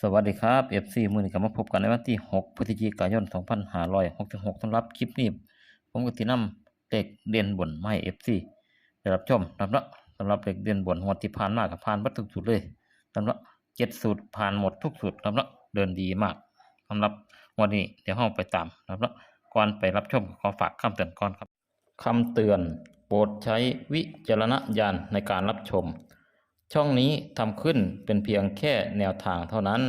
สวัสดีครับ FC มือนี้ก็มาพบกันในวันที่ 6 พฤศจิกายน 2566สำหรับคลิปนี้ ผมก็สินำเลขเด่นบนไมาให้ FC ได้รับชมรับเนาะสำหรับเลขเด่นบนงวที่ผ่านมาก็ผ่านเบัดทุกสูตรเลยสำหรับ7สูตรผ่านหมดทุกสูตรนะครับเนาะเดินดีมากสำหรับวันนี้เดี๋ยวเราไปตามรับเนาะก่อนไปรับชมขอฝากคำเตือนก่อนครับคำเตือน โปรดใช้วิจารณญาณในการรับชม ช่องนี้ทำขึ้นเป็นเพียงแค่แนวทางเท่านั้น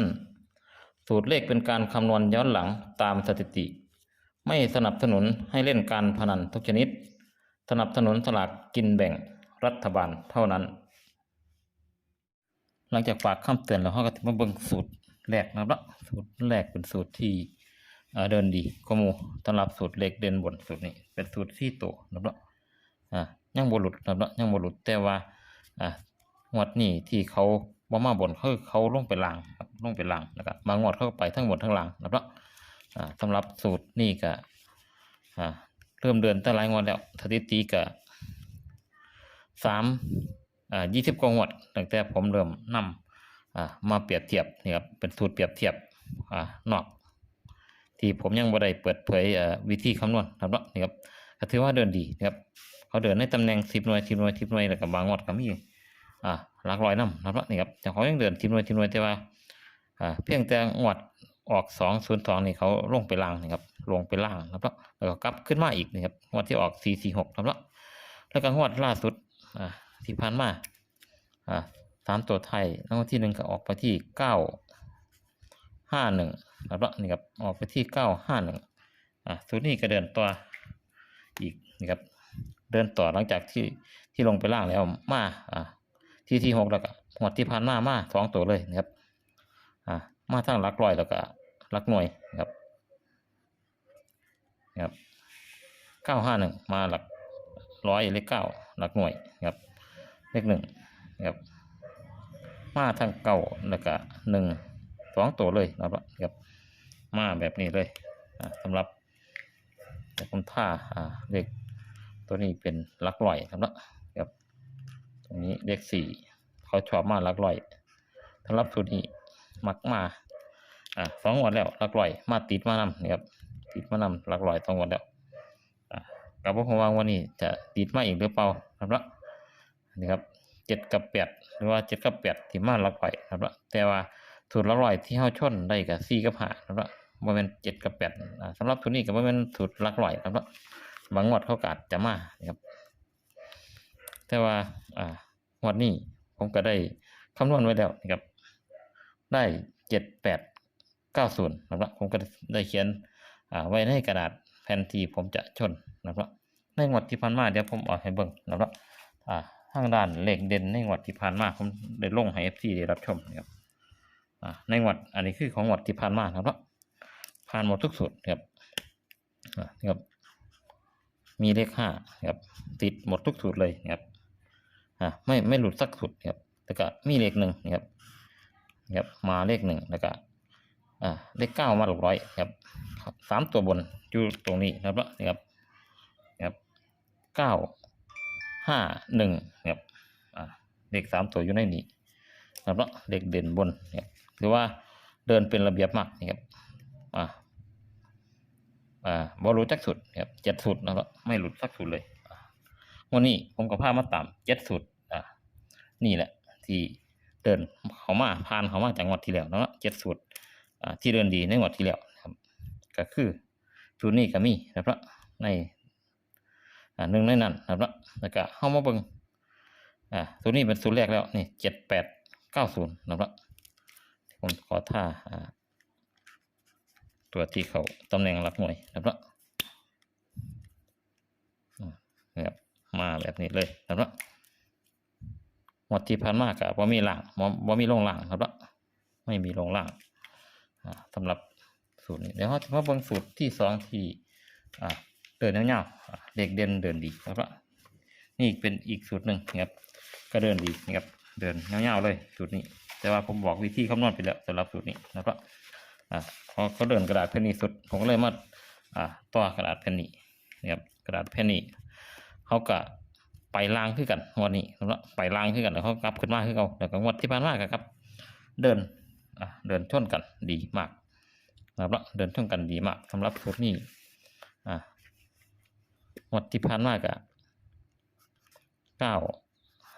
สูตรเลขเป็นการคำนวณย้อนหลังตามสถิติ ไม่สนับสนุนให้เล่นการพนันทุกชนิด สนับสนุนสลากกินแบ่งรัฐบาลเท่านั้น หลังจากฝากคำเตือนแล้วเราก็จะมาเบิ่งสูตรแรกนะครับเนาะสูตรแรกเป็นสูตรที่เดินดีก็หมูสำหรับสูตรเลขเด่นบนสูตรนี้ เป็นสูตรที่โตวนะครับเนาะอ่ายังบ่หลุดนะครับเนาะยังบ่หลุดแต่ว่าอ่า งวดนี้ที่เขาบ่มาบนคือเขาลงไปล่างครับลงไปล่างนะครับบางงวดเขาก็ไปทั้งบนทั้งล่างนะครับสำหรับสูตรนี้ก็เริ่มเดินตั้งหลายงวดแล้วสถิติก็สามยี่สิบกว่างวดตั้งแต่ผมเริ่มนำอ่ามาเปรียบเทียบนี่ครับเป็นสูตรเปรียบเทียบอนอก ที่ผมยังบ่ได้เปิดเผยวิธีคำนวณนะครับนี่ครับถือว่าเดินดีนะครับเขาเดินในตำแหน่งสิบหน่วยสิบหน่วยสิบหน่วยแล้วก็บางงวดก็มี อ่าหลักร้อยนำนะครับเนาะนี่ครับแต่เขายังเดินสิบหน่วยสิบหน่วยแต่ว่าอ่าเพียงแต่งวดออกสองศูนย์สองนี่เขาลงไปล่างนะครับลงไปล่างนะครับเนาะแล้วก็กลับขึ้นมาอีกนะครับงวดที่ออกสี่สี่หกนะครับเนาะแล้วก็งวดล่าสุดอ่าที่ผ่านมาอ่าสามตัวไทยรางวัลที่หนึ่งก็ออกไปที่เก้าห้าหนึ่งนะครับเนาะนี่ครับออกไปที่เก้าห้าหนึ่งอะสูตรนี้ก็เดินต่ออีกนี่ครับเดินต่อหลังจากที่ที่ลงไปล่างแล้วมาอะ ที่ที่หกแล้วก็หวดที่ผ่านมามาสองตัวเลยนะครับ อะมาทั้งหลักร้อยแล้วก็หลักหน่วยนะครับนะครับเก้าห้าหนึ่งมาหลักร้อยเลขเก้าหลักหน่วยนะครับเลขหนึ่งนะครับมาทั้งเก้าแล้วก็หนึ่งสองตัวเลยนะครับครับมาแบบนี้เลยอ่าสำหรับแต่ผมท่าอ่าเลขตัวนี้เป็นหลักร้อยครับเนาะ ครับตรงนี้เลขสี่เขาชอบมาหลักร้อยสำหรับสูตัวนี้มักมาอ่าสองวันแล้วลักร้อย มาติดมานำนี่ครับติดมานำลักร้อยสองวันแล้วอ่ากับผมว่าวันนี้จะติดมาอีกหรือเปล่าครับเนาะนี่ครับเจ็ดกับแปดหรือว่าเจ็ดกับแปดที่มาลักร้อยครับเนาะแต่ว่าสูตรละร้อยที่เฮาชนได้กับ4กับ5นะครับบ่แม่น7กับ8อ่าสำหรับตัวนี้ก็บ่แม่นสูตรลักร้อยครับละบางงวดเขากาจจะมานะครับแต่ว่าอ่า วดนี้ผมก็ได้คำนวณไว้แล้วนะครับ ได้7 8 90นนะครับผมก็ได้เขียนไว้ในกระดาษแผ่นที่ผมจะชนนะครับในงวดที่ผ่านมาเดี๋ยวผมเอาให้เบิ่งนะครับอ่าทางด้านเลขเด่นในงวดที่ผ่านมาผมได้ลงให้ FC ได้รับชมนะครับในงวดอันนี้คือของงวดที่ผ่านมาครับผ่านหมดทุกสูตรครับนี่ครับมีเลขห้าครับติดหมดทุกสูตรเลยนะครับ อ่าไม่ไม่หลุดสักสูตรครับแล้วก็มีเลขหนึ่งนะครับครับมาเลขหนึ่งแล้วก็อ่าเลขเก้ามาหลักร้อยครับสามตัวบนอยู่ตรงนี้นะครับนี่ครับครับเก้าห้าหนึ่งครับอ่าเลขสามตัวอยู่ในนี้นะครับเนาะเด็กเด่นบนเนี่ยถือว่าเดินเป็นระเบียบมากนะครับอ่าอ่าบอรู้จักสุดนะครับเจ็ดสุดนะครับไม่หลุดสักสุดเลย วันนี้ผมกับพามาตามเจ็ดสุดอ่านี่แหละ ที่เดินเขามาผ่านเขามาจากงวดที่แล้วเนาะเจ็ดสุดอ่าที่เดินดีในงวดที่แล้วครับ ก็คือสูตรนี้ก็มีนะครับในอ่าหนึ่งในนั้นนะครับแล้วก็เข้ามาเบิ่งอ่าตัวนี้เป็นสูตรแรกแล้วนี่เจ็ดแปดเก้าศูนย์นะครับผมขอท่าอ่าตัวที่เขาตำแหน่งหลักหน่วยนะครับนะครับ แบบนี้เลยนะครับหมดที่ผ่านมากกับว่ามีล่างบ่บ่มีลงล่างครับว่าไม่มีลงล่างอ่าสำหรับสูตรนี้เดี๋ยวเราจะมาเบิ่งสูตรที่สองที่เดินเงาวๆอ่าเด็กเด่นเดินดีนะครับนี่เป็นอีกสูตรหนึ่งนะครับก็เดินดีนะครับเดินเงาวๆเลยสูตรนี้ แต่ว่าผมบอกวิธีคำนวณไปแล้วสำหรับสูตรนี้นะครับอ่าพอเขาเดินกระดาษแผ่นนี้สุดผมก็เลยมาอ่าต่อกระดาษแผ่นนี้นะครับกระดาษแผ่นนี้เขาก็ ไปล่างขึ้นกันงวันนี้นะครับไปล่างขึ้นกันแล้วเขากลับขึ้นมาขึ้นเอาแล้วก็งวดที่ผ่านมาก็ครับ เดินอะเดินชนกันดีมากนะครับเดินชนกันดีมากสำหรับสูตรนี้อะงวดที่ผ่านมากะเก้า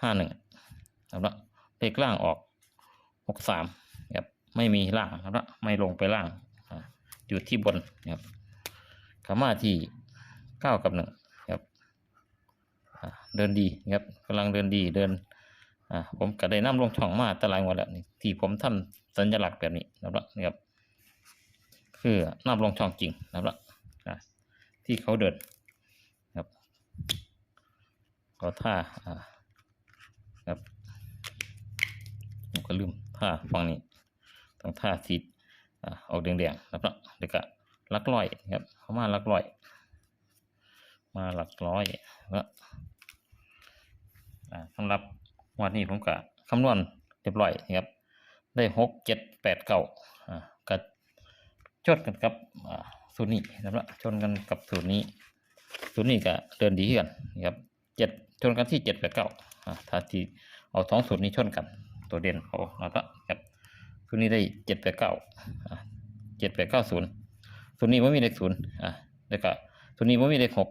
ห้าหนึ่งนะครับแล้วเลขล่างออกหกสามครับไม่มีล่างนะครับไม่ลงไปล่างอยู่ที่บนนะครับขามาที่เก้ากับหนึ่ง เดินดีนะครับกำลังเดินดีเดินอ่าผมก็ได้น้ำลงช่องมาตหลายงวันแล้วนี่ที่ผมทำสัญลักษณ์แบบนี้นะครับนี่ครับคือน้ำลงช่องจริงนะครับที่เขาเดินครับก็ท่าอ่าครับผมก็ลืมท่าฝั่งนี้ต้องท่าสีอ่าออกแดงๆนะครับเดี๋ยวก็ลักร้อยครับเขามาลักร้อย มาหลักร้อยแล้ว สำหรับวันนี้ผมก็คำนวณเรียบร้อยนะครับ ได้หกเจ็ดแปดเก้าก็ชนกันกับสูตรนี้นะครับชนกันกับสูตรนี้ สูตรนี้ก็เดินดีขึ้นกันนะครับเจ็ดชนกันที่เจ็ดแปดเก้าถ้าที่เอาสองสูตรนี้ชนกัน ตัวเด่นเขาแล้วก็ครับสูตรนี้ได้เจ็ดแปดเก้าเจ็ดแปดเก้าศูนย์สูตรนี้ไม่มีเลขศูนย์อ่าแล้วก็สูตรนี้ไม่มีเลขหก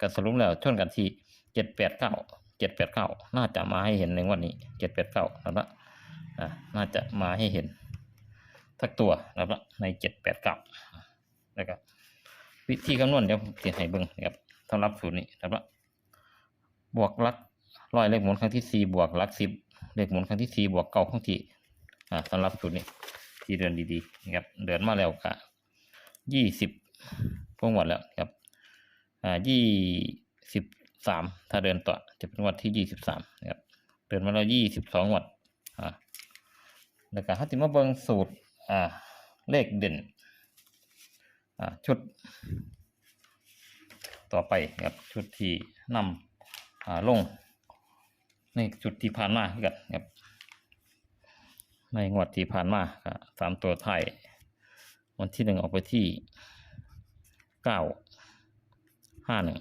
ก็สรุปแล้วชนกันที่เจ็ดแปดเก้า เจ็ดแปดเก้าน่าจะมาให้เห็นในงวันนี้เจ็ดแปดเก้าแล้วละอ่าน่าจะมาให้เห็นสักตัวแล้วละในเจ็ดแปดเก้าแล้วก็วิธีคำนวณเดี๋ยวผมจะให้เบิ่งนะครับสำหรับสูตรนี้แล้วละบวกลักร้อยเลขหมุนครั้งที่สี่บวกลักสิบเลขหมุนครั้งที่สี่บวกเก้าครั้งที่สำหรับสูตรนี้ที่เดินดีๆนะครับเดินมาแล้วก็ยี่สิบพวงหมดแล้วครับอ่ายี่สิบ สามถ้าเดินต่อจะเป็นวัดที่ยี่สิบสามนะครับเดินมาแล้วยี่สิบสองวัดอ่าแล้วก็ถ้าติมาเบิงสูตรอ่าเลขเด่นอ่าชุด ต่อไปนะครับชุดที่นำอ่าลงในจุดที่ผ่านมาคือกันครับในงวดที่ผ่านมาสามตัวไทยวันที่หนึ่งออกไปที่เก้าห้าหนึ่ง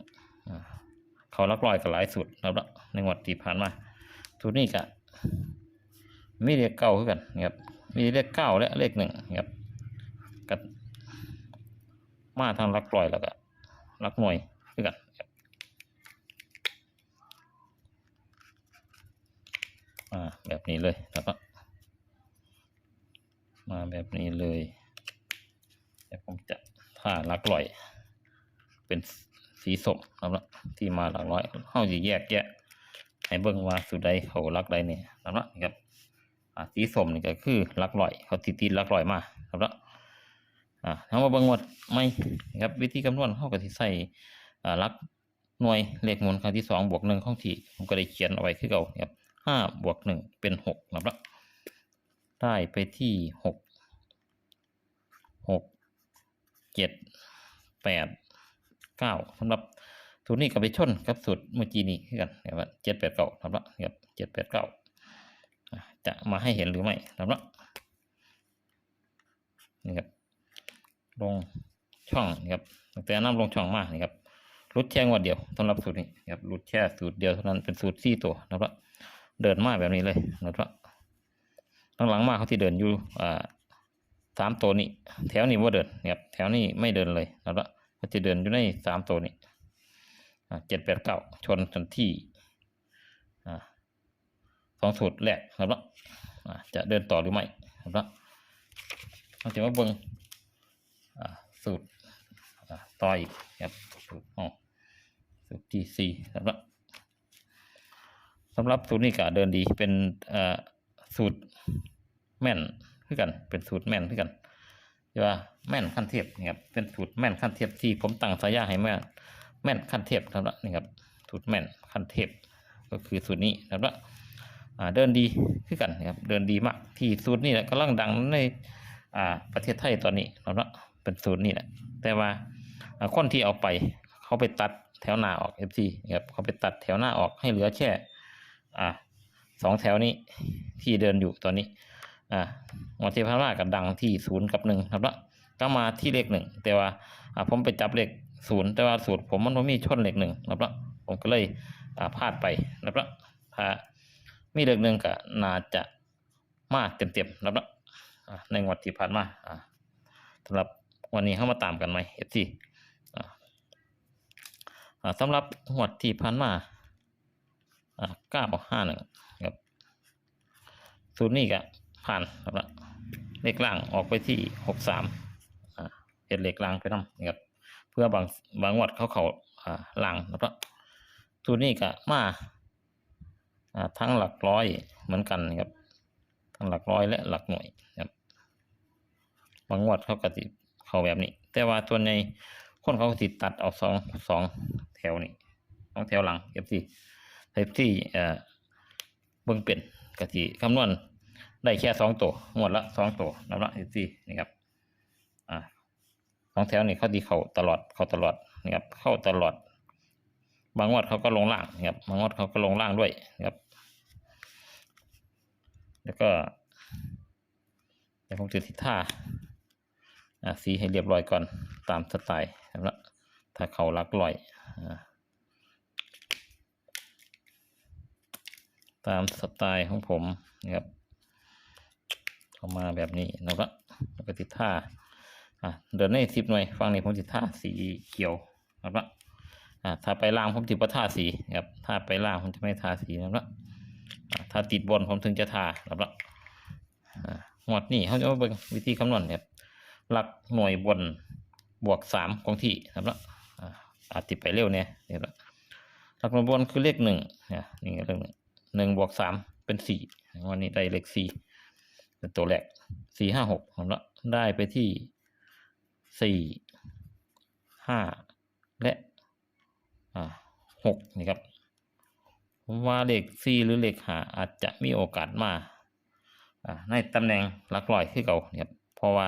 เขาลักลอยกับหลายสุดแล้วละในงวดที่ผ่านมาสูตรนี้ก็มีเลขเก้าขึ้นกันนะครับมีเลขเก้าและเลขหนึ่งนะครับกับมาทางลักลอยแล้วก็ลักหน่วยขึ้นกันมาแบบนี้เลยแล้วก็มาแบบนี้เลยเดี๋ยวผมจะท่าลักลอยเป็น สีส้มครับละที่มาหลักร้อยเข้าสิแยกแยะให้เบิ่งว่าสุดใดเขาลักใดเนี่ยครับละครับสีส้มนี่ก็คือลักร้อย เขาติดติดลักร้อยมาครับละอ่าเอามาเบิ่งงวดไม่ครับวิธีคำนวณเขาก็สิใส่ลักหน่วยเลขหมุนครั้งที่สองบวกหนึ่งของที่ผมก็ได้เขียนเอาไว้คือเก่าครับห้าบวกหนึ่งเป็นหกครับละได้ไปที่หกหกเจ็ดแปด เก้าสำหรับสูตรนี้ก็ไปชนกับสูตรเมื่อกี้นี้กันนะครับเจ็ดแปดเก้าครับละครับเจ็ดแปดเก้าจะมาให้เห็นหรือไม่ครับละนี่ครับลงช่องนะครับตั้งแต่น้ำลงช่องมากนี่ครับรุดแค่งวดเดียวสำหรับสูตรนี้ครับรุดแค่สูตรเดียวเท่านั้นเป็นสูตรสี่ตัวนะครับเดินมาแบบนี้เลยนะครับหลังมาเขาที่เดินอยู่อ่าสามตัวนี้ แถวนี้ว่าเดินนะครับแถวนี้ไม่เดินเลยนะครับ ก็จะเดินอยู่ในสามตัวนี้เจ็ดแปดเก้าชนกันที่สองสูตรแรกครับละจะเดินต่อหรือไม่ครับละเราจะมาเบิ้งสูตรต่ออีกครับสูตรอ๋อสูตรที่สี่ครับละสำหรับสูตรนี้ก็เดินดีเป็นสูตรแม่นคือกันเป็นสูตรแม่นคือกันที่ว่า แม่นขั้นเทียบนี่ครับเป็นสูตรแม่นขั้นเทียบที่ผมตั้งสายาให้แม่แม่นขั้นเทียบครับนี่ครับสูตรแม่นขั้นเทียบก็คือสูตรนี้นะครับอ่าเดินดีขึ้นกันนะครับเดินดีมากที่สูตรนี้แหละกำลังดังในอ่าประเทศไทยตอนนี้นะครับเป็นสูตรนี้แหละแต่ว่าคนที่เอาไปเขาไปตัดแถวหน้าออกเอฟซีครับเขาไปตัดแถวหน้าออกให้เหลือแค่อ่าสองแถวนี้ที่เดินอยู่ตอนนี้อ่าวันที่พารากับดังที่ศูนย์กับหนึ่งครับละ ก็มาที่เลขหนึ่งแต่ว่าผมไปจับเลขศูนย์แต่ว่าสูตรผมมันไม่มีชนเลขหนึ่งนะครับผมก็เลยพลาดไปนะครับละถ้ามีเลขหนึ่งก็น่าจะมาเต็มๆครับละอ่าในงวดที่ผ่านมาอ่าสำหรับวันนี้เข้ามาตามกันไหมเอฟซีสำหรับงวดที่ผ่านมาเก้าห้าหนึ่งครับสูตรนี้ก็ผ่านครับเลขล่างออกไปที่หกสาม เห็ดเหลขล่างไปนำนะครับ เพื่อบางบางงวดเขาเขาอ่าล่างแล้วก็สูตรนี้ก็มาอ่าทั้งหลักร้อยเหมือนกันนะครับ ทั้งหลักร้อยและหลักหน่วยนะครับ บางงวดเขาก็ติเขาแบบนี้ แต่ว่าตัวในคนเขาก็ติตัดเอาสองสองแถวนี่สองแถวหลังเอฟซีเอฟซีเอ่อเบิ่งเป็นกะทิคำนวณได้แค่สองตัวงวดละสองตัวนับละเอฟซีนี่ครับ สองแถวนี่เขาดีเขาตลอดเขาตลอดนะครับเข้าตลอด บางงวดเขาก็ลงล่างนะครับบางงวดเขาก็ลงล่างด้วยนะครับแล้วก็เดี๋ยวผมจะทิศท่าอ่าสีให้เรียบร้อยก่อนตามสไตล์นะครับถ้าเขาลักลอยอาตามสไตล์ของผมนะครับเข้ามาแบบนี้แล้วก็แล้วก็ติดท่า อ่าเดินในสิบหน่วยฟังนี้ผมติดท่าสีเขียวนะครับอ่าถ้าไปล่างผมติดประท่าสีนะครับถ้าไปล่างผมจะไม่ทาสีนะครับอ่าถ้าติดบนผมถึงจะทานะครับอ่าหมดนี่เขาจะมาเบิ่งวิธีคำนวณครับหลักหน่วยบนบวกสามคงที่นะครับละอ่าจติดไปเร็วเนี่ยนี่ยละหลักหน่วยบนคือเลขหนึ่งเนี่ยนี่เลขหนึ่งหนึ่งบวกสามเป็นสี่วันนี้ได้เลขสี่เป็นตัวแรกสี่ห้าหกครับละได้ไปที่ สี่ห้าและอ่าหกนี่ครับผมว่าเลขสี่หรือเลขหาอาจจะมีโอกาสมาอ่าในตำแหน่งหลักร้อยที่เก่านะครับเพราะว่า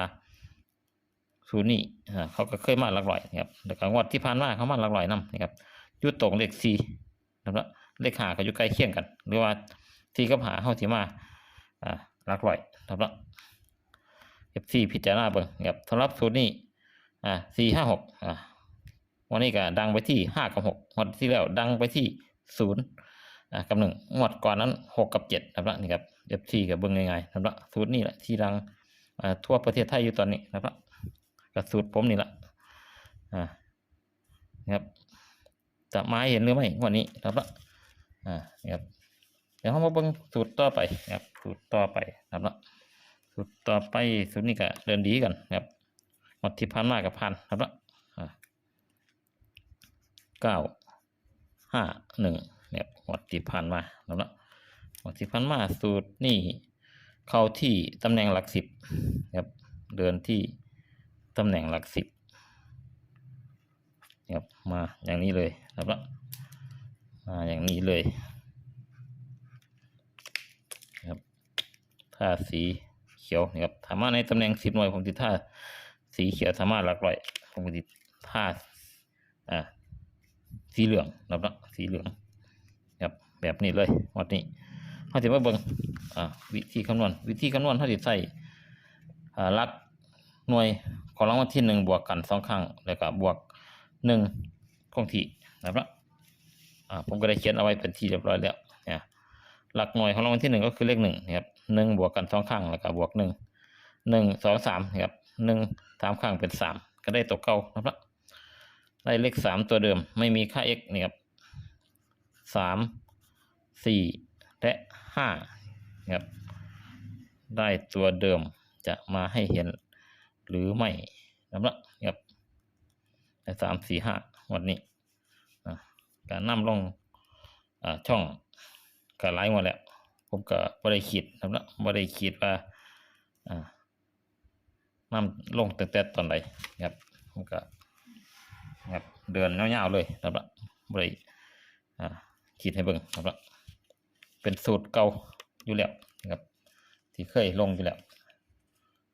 ศูนย์นี่อ่าเขาก็เคยมาหลักร้อยครับแล้วก็งวดที่ผ่านมาเขามาหลักร้อยนำนะครับยุดตรงเลขสี่นะครับเลขหาก็อยู่ใกล้เคียงกัน หรือว่าที่กับหาเข้าที่มาอ่าหลักร้อยนะครับเอฟซีพิจารณาเบิ่งครับสำหรับศูนย์นี่ อ่าสี่ห้าหกอ่าวันนี้ก็ดังไปที่ห้ากับหกวันที่แล้วดังไปที่ศูนย์อ่ากับหนึ่งงวดก่อนนั้นหกกับเจ็ดนะครับนี่ครับเอฟซีกับเบิ้งง่ายๆนะครับสูตรนี่แหละที่รังอ่าทั่วประเทศไทยอยู่ตอนนี้นะครับกับสูตรผมนี่แหละอ่านะครับจะมาเห็นหรือไม่วันนี้นะครับอ่านี่ครับเดี๋ยวเรามาเบิ้งสูตรต่อไปนะครับสูตรต่อไปนะครับสูตรต่อไปสูตรนี้ก็เดินดีกันนะครับ หมดที่พันมากกับพันนะครับอ่าเก้าห้าหนึ่งเนี่ยหมดที่ผ่านมาแล้วละหมดที่ผ่านมาสูตรนี่เข้าที่ตำแหน่งหลักสิบครับเดินที่ตำแหน่งหลักสิบครับมาอย่างนี้เลยครับละมาอย่างนี้เลยครับถ้าสีเขียวนะครับถามว่าในตำแหน่งสิบหน่วยผมติดท่า สีเขียวสามารถหลักร้อยผมติดท่าอ่าสีเหลืองนะครับละสีเหลืองครับแบบนี้เลยวัดนี้เขาจะมาเบิ่งอ่าวิธีคำนวณวิธีคำนวณเขาจะใส่อ่าลักหน่วยของรางวัลที่หนึ่งบวกกันสองครั้งแล้วก็บวกหนึ่งคงที่นะครับอ่าผมก็ได้เขียนเอาไว้เป็นที่เรียบร้อยแล้วเนี่ยหลักหน่วยของรางวัลที่หนึ่งก็คือเลขหนึ่งนะครับหนึ่งบวกกันสองครั้งแล้วก็บวกหนึ่งหนึ่งสองสามนะครับหนึ่ง สามครั้งเป็นสามก็ได้ตัวเก่านะครับได้เลขสามตัวเดิมไม่มีค่า x นี่ครับสามสี่และห้าครับได้ตัวเดิมจะมาให้เห็นหรือไม่นะครับครับได้สามสี่ห้าวันนี้การนำลงอ่าช่องก็ไลฟ์มาแล้ว ผมก็บ่ได้ขีดนะครับบ่ได้ขีดว่าอ่า น้ำลงตั้งแต่ตอนไหนครับผมก็ครับเดินยาวๆเลยนะครับบ่ได้อ่าขีดให้เบิ่งครับเป็นสูตรเก่าอยู่แล้วนะครับ ที่เคยลงอยู่แล้ว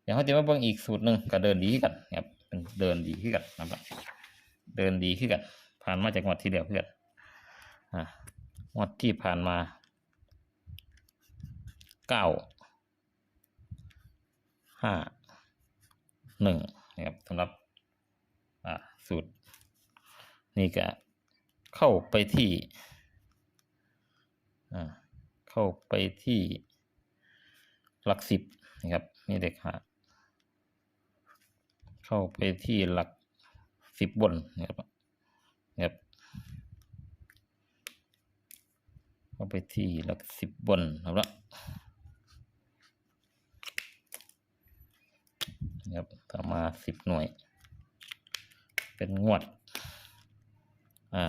เดี๋ยวเขาจะมาเบิ่งอีกสูตรหนึ่งก็เดินดีขึ้นกันนะครับเป็นเดินดีขึ้นกันนะครับเดินดีขึ้นกัน ผ่านมาจากงวดที่แล้วเพื่อนอ่างวดที่ผ่านมาเก้าห้า หนึ่งนะครับสำหรับอ่าสูตร นี่ก็เข้าไปที่อ่าเข้าไปที่หลักสิบนะครับมีเลขห้าเข้าไปที่หลักสิบบนนะครับนะครับเข้าไปที่หลักสิบบนครับละ นะครับต่อมาสิบหน่วย เป็นงวด อ่า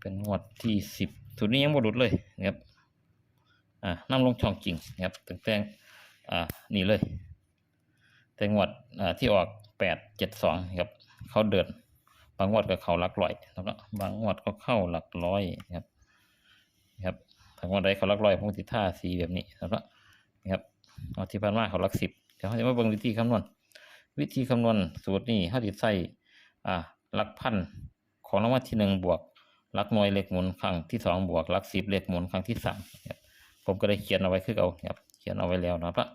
เป็นงวดที่สิบทุนนี้ยังบรุดเลยนะครับ อ่านำลงช่องจริงนะครับตั้งแต่อ่า นี่เลย แต่งวด อ่า ที่ออกแปดเจ็ดสองครับ เขาเดิน บางงวดก็เข้าหลักร้อยนะครับบางงวดก็เข้าหลักร้อยนะครับนะครับถ้างวดใดเขาหลักร้อยผมติท่าสีแบบนี้นะครับนะครับ ที่ผ่านมาเขาหลักสิบเดี๋ยวเขาจะมาเบิ่งวิธีคำนวณ วิธีคำนวณสูตรนี้เขาจะใส่อ่าหลักพันของรางวัลที่หนึ่งบวกหลักหน่วยเลขหมุนครั้งที่สองบวกหลักสิบเลขหมุนครั้งที่สามผมก็ได้เขียนเอาไว้คือเอาครับเขียนเอาไว้แล้วนะครับ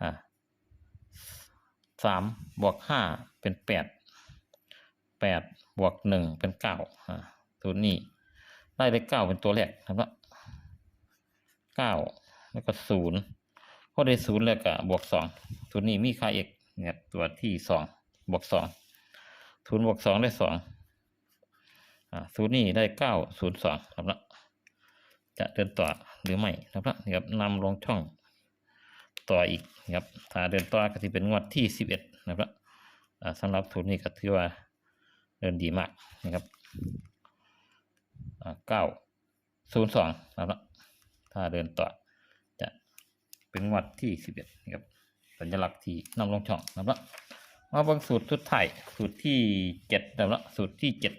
อ่าสามบวกห้าเป็นแปดแปดบวกหนึ่งเป็นเก้าอ่าตัวนี้ได้เลขเก้าเป็นตัวแรกนะครับเก้าแล้วก็ศูนย์ ก็ได้ศูนย์แล้วก็บวกสองตัวนี้มีค่าเอกเนี่ยตัวที่สองบวกสองศูนย์บวกสองได้สองอ่าศูนย์นี่ได้เก้าศูนย์สองครับละจะเดินต่อหรือไม่ครับละนี่ครับนำลงช่องต่ออีกนะครับถ้าเดินต่อก็จะเป็นงวดที่สิบเอ็ดนะครับอ่าสำหรับศูนย์นี่ก็ถือว่าเดินดีมากนะครับอ่าเก้าศูนย์สองนะครับถ้าเดินต่อ เป็นงวดที่สิบเอ็ดนะครับสัญลักษณ์ที่นำลงช่องนะครับมาบางสูตรสุดท้ายสูตรที่เจ็ดนะครับสูตรที่เจ็ด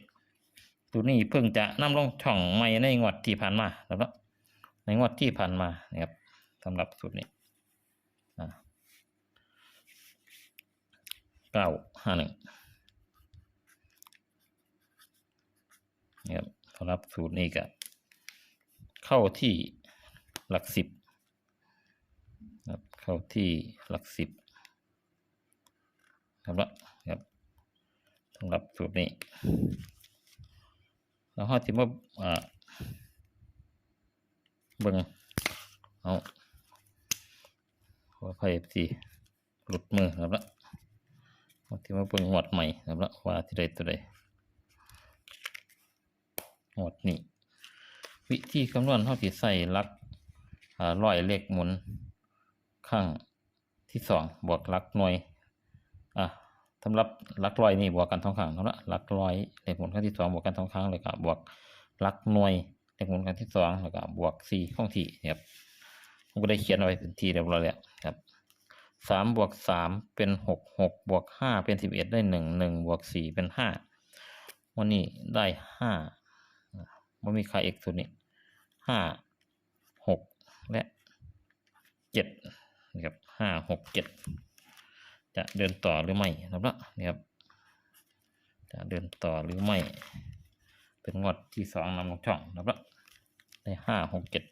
ตัวนี้เพิ่งจะนำลงช่องใหม่ในงวดที่ผ่านมาแล้วก็ในงวดที่ผ่านมานะครับสำหรับสูตรนี้เก้าห้าหนึ่งนะครับสำหรับสูตรนี้ก็เข้าที่หลักสิบ เข้าที่หลักสิบครับแล้วครับสำหรับสูตรนี้ แล้วเขาที่มาอ่าเบิ่งเอาขออภัยสิหลุดมือครับละเขาที่มาเบิ่งหวดใหม่ครับละว่าที่ใดตัวใดหวดนี้วิธีคำนวณเขาที่ใส่ลักอ่าร้อยเลขหมุน ข้างที่สองบวกหลักหน่วยอะสำหรับหลักร้อยนี่บวกกันทองครั้งเท่านั้นหลักร้อยเลขหมุนครั้งที่สองบวกกันทองครั้งเลยก็บวกหลักหน่วยเลขหมุนครั้งที่สองแล้วก็บวกสี่ข้องที่ครับผมก็ได้เขียนเอาไว้เป็นทีเรียบร้อยแล้วครับสามบวกสามเป็นหกหกบวกห้าเป็นสิบเอ็ดได้หนึ่งหนึ่งบวกสี่เป็นห้าวันนี้ได้ห้ามันมีค่าเอกตัวนี้ห้าหกและเจ็ด นะครับห้าหกเจ็ดจะเดินต่อหรือไม่นะครับละนี่ครับ จะเดินต่อหรือไม่ เป็นงวดที่สองนำลงช่องนะครับละได้ห้าหกเจ็ด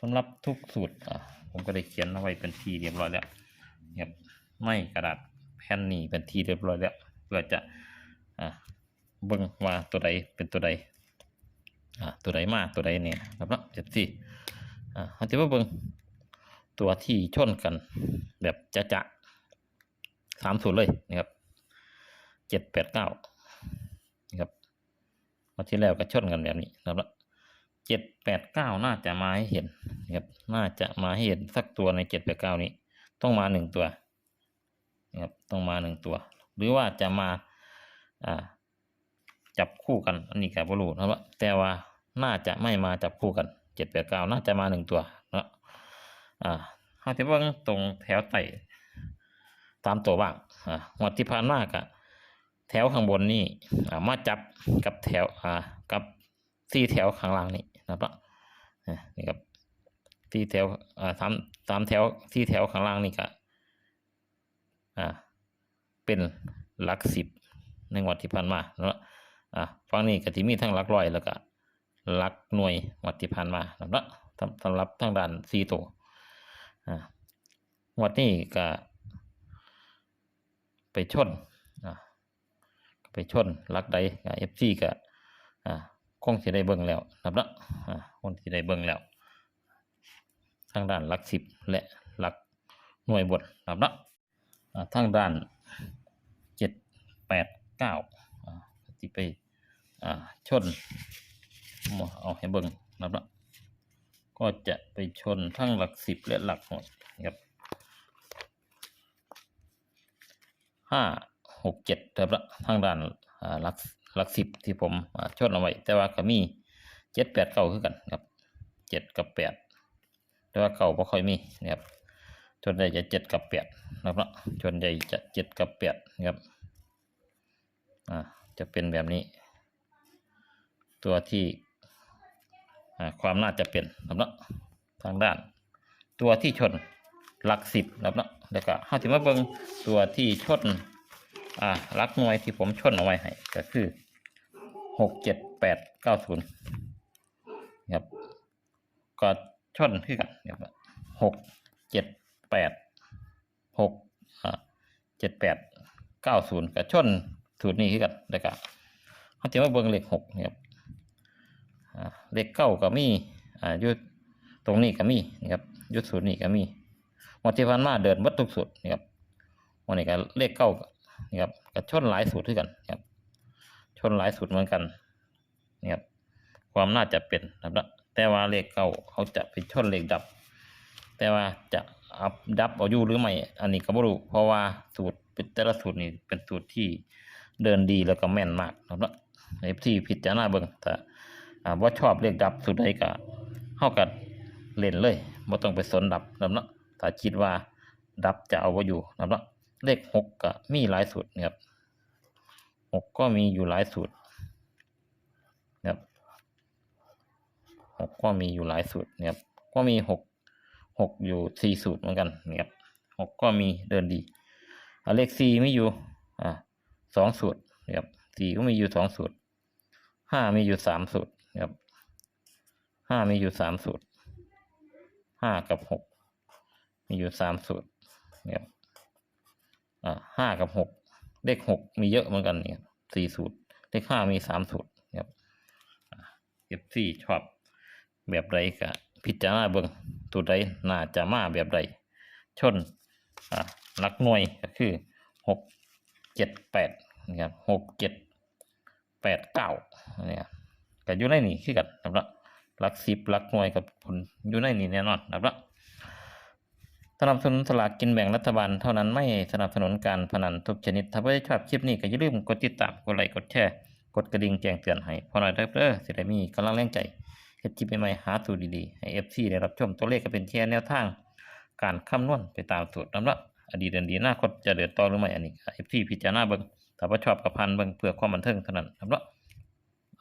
สำหรับทุกสูตรอะผมก็ได้เขียนเอาไว้เป็นทีเรียบร้อยแล้วนะครับไม่กระดาษแผ่นนี้เป็นทีเรียบร้อยแล้วเพื่อจะอะเบิ่งว่าตัวใดเป็นตัวใดอะตัวใดมาตัวใดเนี่ยครับละเจ็ดสี่ อะเขาจะมาเบิ่งตัวที่ชนกัน แบบจะจะสามศูนย์เลยนะครับเจ็ดแปดเก้านะครับมาที่แล้วก็ชนกันแบบนี้นะครับเจ็ดแปดเก้าน่าจะมาให้เห็นนะครับน่าจะมาให้เห็นสักตัวในเจ็ดแปดเก้านี้ ต้องมาหนึ่งตัวนะครับต้องมาหนึ่งตัว หรือว่าจะมาอ่าจับคู่กันอันนี้กับบรูนะครับแต่ว่าน่าจะไม่มาจับคู่กัน เจ็ดแปดเก้าน่าจะมาหนึ่งตัวเนาะอ่าเขาจะเบิ่งตรงแถวไต่ตามตัวบ้างอ่าหมดที่ผ่านมากอะแถวข้างบนนี่อ่ามาจับกับแถวอ่ากับสี่แถวข้างล่างนี่นะครับนี่ครับสี่แถวอ่าสามสามแถวสี่แถวข้างล่างนี่ก็อ่าเป็นหลักสิบในงวดที่ผ่านมาเนาะอ่าฝั่งนี้ก็ที่มีทั้งหลักร้อยแล้วก็ ลักหน่วยงวดที่ผ่านมานะครับสำหรับทางด้านสี่ตัวอ่างวดนี้ก็ไปชนอ่าไปชนลักใดกับเอฟซีก็อ่าคงสิได้เบิ่งแล้วนะครับเนาะอ่าคงสิได้เบิ่งแล้ว ทางด้านลักสิบและลักหน่วยบทนะครับเนาะอ่าทางด้านเจ็ดแปดเก้าอ่าที่ไปอ่าชน เอาให้เบิ่งนะครับก็จะไปชนทั้งหลักสิบและหลักหน่วยนะครับห้าหกเจ็ดนะครับเนาะทางด้านหลักหลักสิบที่ผมชนเอาไว้ แต่ว่าก็มีเจ็ดแปดเก้าคือกันครับเจ็ดกับแปดแต่ว่าเก่าบ่ค่อยมีนะครับส่วนใหญ่จะเจ็ดกับแปดนะครับเนใหญ่จะเจ็ดกับแปดนะครับอ่าจะเป็นแบบนี้ ตัวที่ ความน่าจะเป็นนะครับเนาะทางด้าน ตัวที่ชนหลักสิบนะครับเนาะแล้วก็ห้าสิมาเบิงตัวที่ชนอ่าหลักหน่วยที่ผมชนเอาไว้ให้ก็คือหกเจ็ดแปดเก้าศูนย์ครับก็ชนคือกันนะครับหกเจ็ดแปดหกอ่าเจ็ดแปดเก้าศูนย์ก็ชนสูตรนี้คือกันแล้วก็เขาจะมาเบิ่งเลขหกนะครับอ่า เลขเก้าก็มีอ่ายุดตรงนี้ก็มีนะครับยุดสูตรนี้ก็มีวันที่ผ่านมาเดินวัดทุกสูตรนะครับวันนี้ก็เลขเก้านะครับก็ชนหลายสูตรคือกันนะครับชนหลายสูตรเหมือนกันนะครับความน่าจะเป็นนะครับแต่ว่าเลขเก้าเขาจะไปชนเลขดับ แต่ว่าจะอับดับเอาอยู่หรือไม่อันนี้ก็บ่รู้เพราะว่าสูตรเป็นแต่ละสูตรนี่เป็นสูตรที่เดินดีแล้วก็แม่นมากนะครับในที่พิจารณาเบิ่งแต่ อ่าว่าชอบเลขดับสูตรใดก็เฮาก็เล่นเลยบ่ต้องไปสนดับนับเนาะถ้าคิดว่าดับจะเอาบ่อยู่นับเนาะเลขหกก็มีหลายสูตรนะครับหกก็มีอยู่หลายสูตรนะครับหกก็มีอยู่หลายสูตรนะครับก็มีหกหกอยู่สี่สูตรเหมือนกันนะครับหกก็มีเดินดีเลขสี่ไมีอยู่อ่าสองสูตรนะครับสี่ก็มีอยู่สองสูตรห้ามีอยู่สามสูตร นะครับห้ามีอยู่สามสูตรห้ากับหกมีอยู่สามสูตรนะครับอ่าห้ากับหกเลขหกมีเยอะเหมือนกันเนี่ยสี่สูตร เลขห้ามีสามสูตรนะครับเอฟซีชอบแบบใดก็พิจารณาเบิ่งตัวใดน่าจะมาแบบใดชนอ่าหลักหน่วยก็คือหกเจ็ดแปดนะครับหกเจ็ดแปดเก้าเนี่ย ก็อยู่ในนี่คือกันนะครับหลักสิบหลักหน่วยกับผลอยู่ในนี่แน่นอนนะครับสนับสนุนสลากกินแบ่งรัฐบาลเท่านั้นไม่สนับสนุนการพนันทุกชนิด ถ้าเพื่อชอบคลิปนี้ก็อย่าลืมกดติดตามกดไลค์กดแชร์กดกระดิ่งแจ้งเตือนให้พอหน่อยเด้อสิได้มีกำลังแรงใจเฮ็ดคลิปใหม่ๆหาสูตรดีๆ ให้ FC ได้รับชมตัวเลขก็เป็นแค่แนวทาง การคำนวณไปตามสูตรนั้นว่าอดีตเดือนดีอนาคตจะเดือดต่อหรือไม่อันนี้ FC พิจารณาเบิ่งถ้าว่าชอบกับพันเบิ่งเพื่อความบันเทิงเท่านั้นครับเนะอ่า